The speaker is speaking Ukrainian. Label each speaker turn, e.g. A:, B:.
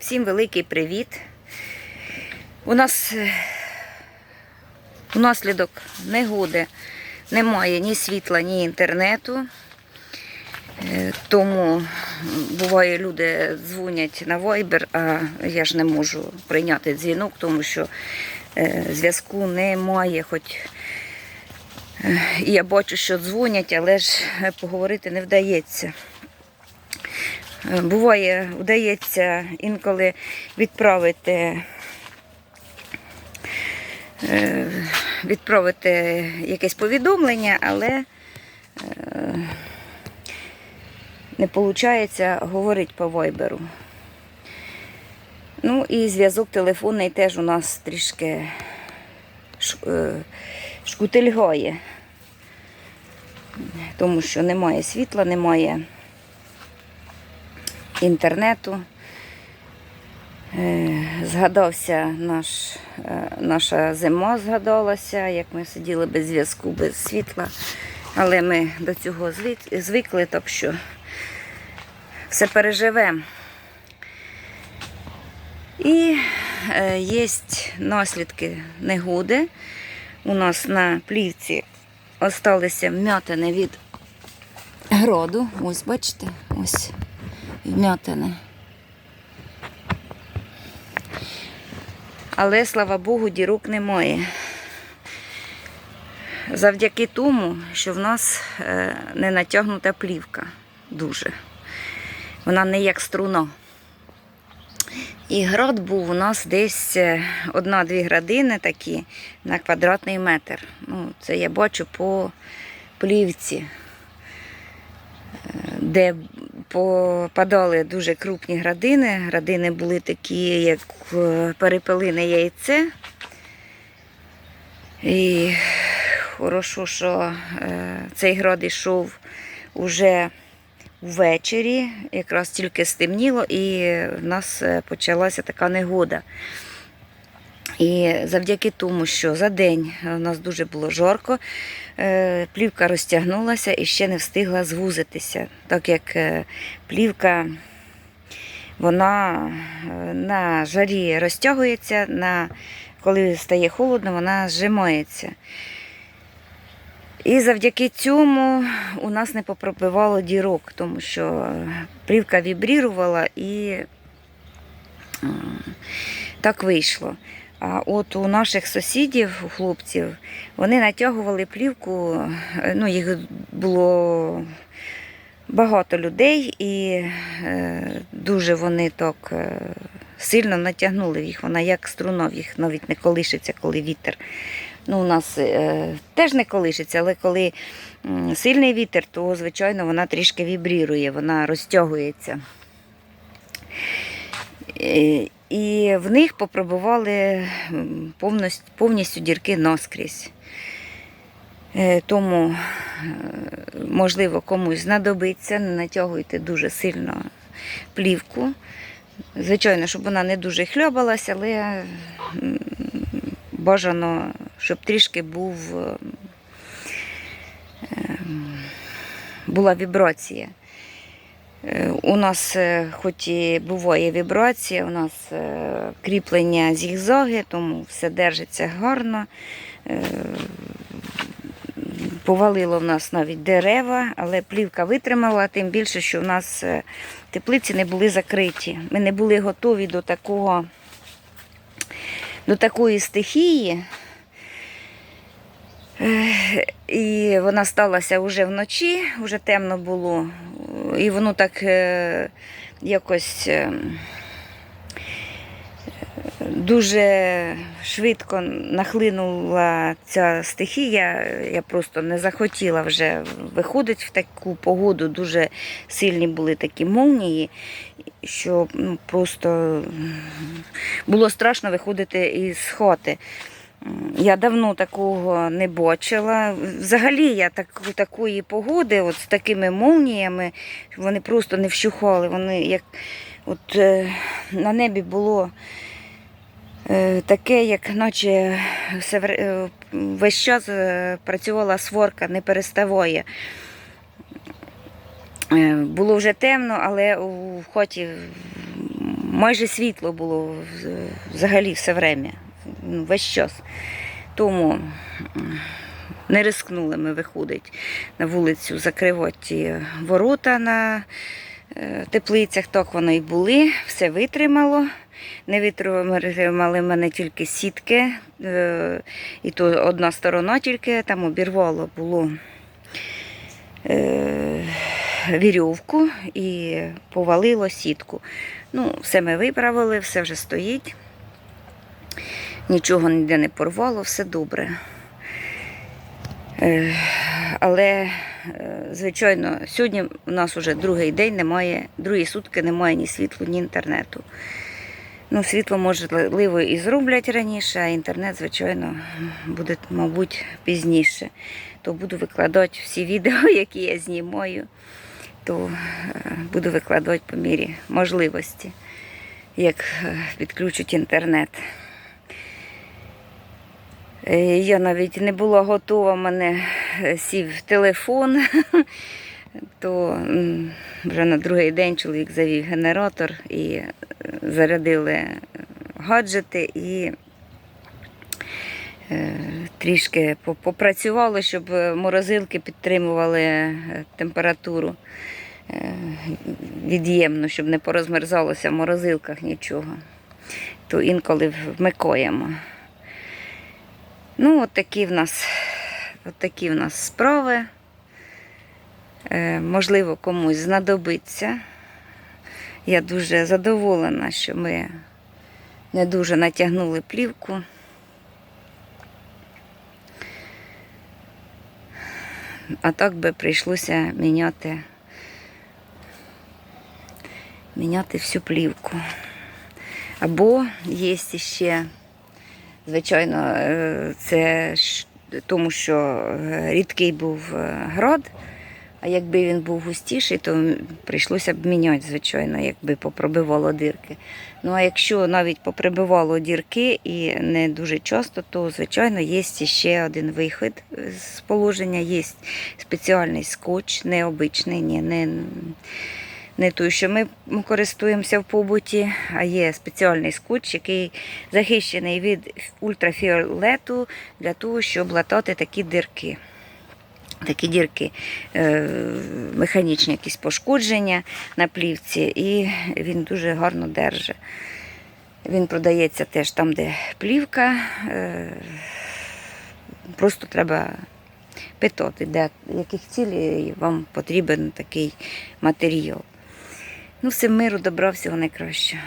A: Всім великий привіт. У нас е, внаслідок негоди немає ні світла, ні інтернету. Е, Тому буває, люди дзвонять на Viber, а я ж не можу прийняти дзвінок, тому що е, зв'язку немає. Хоч е, я бачу, що дзвонять, але ж е, поговорити не вдається. Буває, вдається інколи відправити, е, відправити якесь повідомлення, але е, не виходить говорити по вайберу. Ну і зв'язок телефонний теж у нас трішки е, шкутильгає, тому що немає світла, немає інтернету. Е, Згадався наш, е, наша зима, згадалася, як ми сиділи без зв'язку, без світла. Але ми до цього звикли, так що все переживемо. І е, є наслідки негоди. У нас на плівці залишилися вмятини від гроду. Ось, бачите, ось вмятини. Але, слава Богу, дірок немає. Завдяки тому, що в нас е, не натягнута плівка дуже. Вона не як струна. І град був у нас десь е, одна-дві градини такі на квадратний метр. Ну, це я бачу по плівці, е, де попадали дуже крупні градини. Градини були такі, як е, перепелине яйце. І хорошо, що е, цей град йшов уже ввечері, якраз тільки стемніло, і в нас е, почалася така негода. І завдяки тому, що за день у нас дуже було жарко, е, плівка розтягнулася і ще не встигла звузитися, так як е, плівка вона е, на жарі розтягується, на, коли стає холодно, вона зжимається. І завдяки цьому у нас не попробивало дірок, тому що плівка вібрірувала і так вийшло. А от у наших сусідів, у хлопців, вони натягували плівку, е, ну, їх було багато людей, і е, дуже вони так е, сильно натягнули їх. Вона як струна, в їх навіть не колишиться, коли вітер. Ну, у нас теж не колишиться, але коли сильний вітер, то, звичайно, вона трішки вібрірує, вона розтягується. Е, І в них попробували повністю, дірки наскрізь. Е, Тому, е, можливо, комусь знадобиться, не натягуйте дуже сильно плівку. Звичайно, щоб вона не дуже хльобалася, але бажано, щоб трішки був, ем, була вібрація. У нас, е, хоч і буває вібрація, у нас е, кріплення зігзоги, тому все держиться гарно. Е, Повалило в нас навіть дерева, але плівка витримала, тим більше, що в нас теплиці не були закриті. Ми не були готові до такого, до такої стихії. І вона сталася вже вночі, вже темно було. І воно так е, якось е, дуже швидко нахлинула ця стихія. Я просто не захотіла вже виходити в таку погоду. Дуже сильні були такі молнії, що ну, просто було страшно виходити із хати. Я давно такого не бачила. Взагалі я так, такої погоди, от з такими молніями, вони просто не вщухали. Вони як от е, на небі було е, таке, як наче все, е, весь час е, працювала сворка, не переставає. Е, Було вже темно, але у хаті майже світло було взагалі все время, весь час. Тому не рискнули ми виходить на вулицю, закривати ворота на е, теплицях. Так воно і були, все витримало. Не витримали мене тільки сітки, е, і то одна сторона тільки там обірвало було е, вірьовку і повалило сітку. Ну, все ми виправили, все вже стоїть. Нічого ніде не порвало, все добре. Е, Але, е, звичайно, сьогодні у нас вже другий день немає, другі сутки немає ні світла, ні інтернету. Ну, світло, можливо, і зроблять раніше, а інтернет, звичайно, буде, мабуть, пізніше. То буду викладати всі відео, які я знімаю, то е, буду викладати по мірі можливості, як підключать інтернет. Е, Я навіть не була готова, в мене е, сів телефон, то вже на другий день чоловік завів генератор і е, зарядили гаджети і трішки по- попрацювало, щоб морозилки підтримували температуру від'ємну, щоб не порозмерзалося в морозилках нічого. То інколи вмикаємо. Ну, от такі в нас, от такі в нас справи. Е, можливо, комусь знадобиться. Я дуже задоволена, що ми не дуже натягнули плівку. А так би прийшлося міняти, міняти всю плівку. Або є ще Звичайно, е, це тому, що е, рідкий був е, град, а якби він був густіший, то прийшлося б міняти, звичайно, якби попробивало дірки. Ну а якщо навіть поприбивало дірки і не дуже часто, то звичайно є ще один вихід з положення, є спеціальний скотч, необичний, ні, не, не той, що ми користуємося в побуті, а є спеціальний скотч, який захищений від ультрафіолету для того, щоб латати такі дирки. Такі дірки, е, механічні якісь пошкодження на плівці, і він дуже гарно держить. Він продається теж там, де плівка. е, Просто треба питати, для яких цілей вам потрібен такий матеріал. Ну, всім миру, добра, всього найкращого.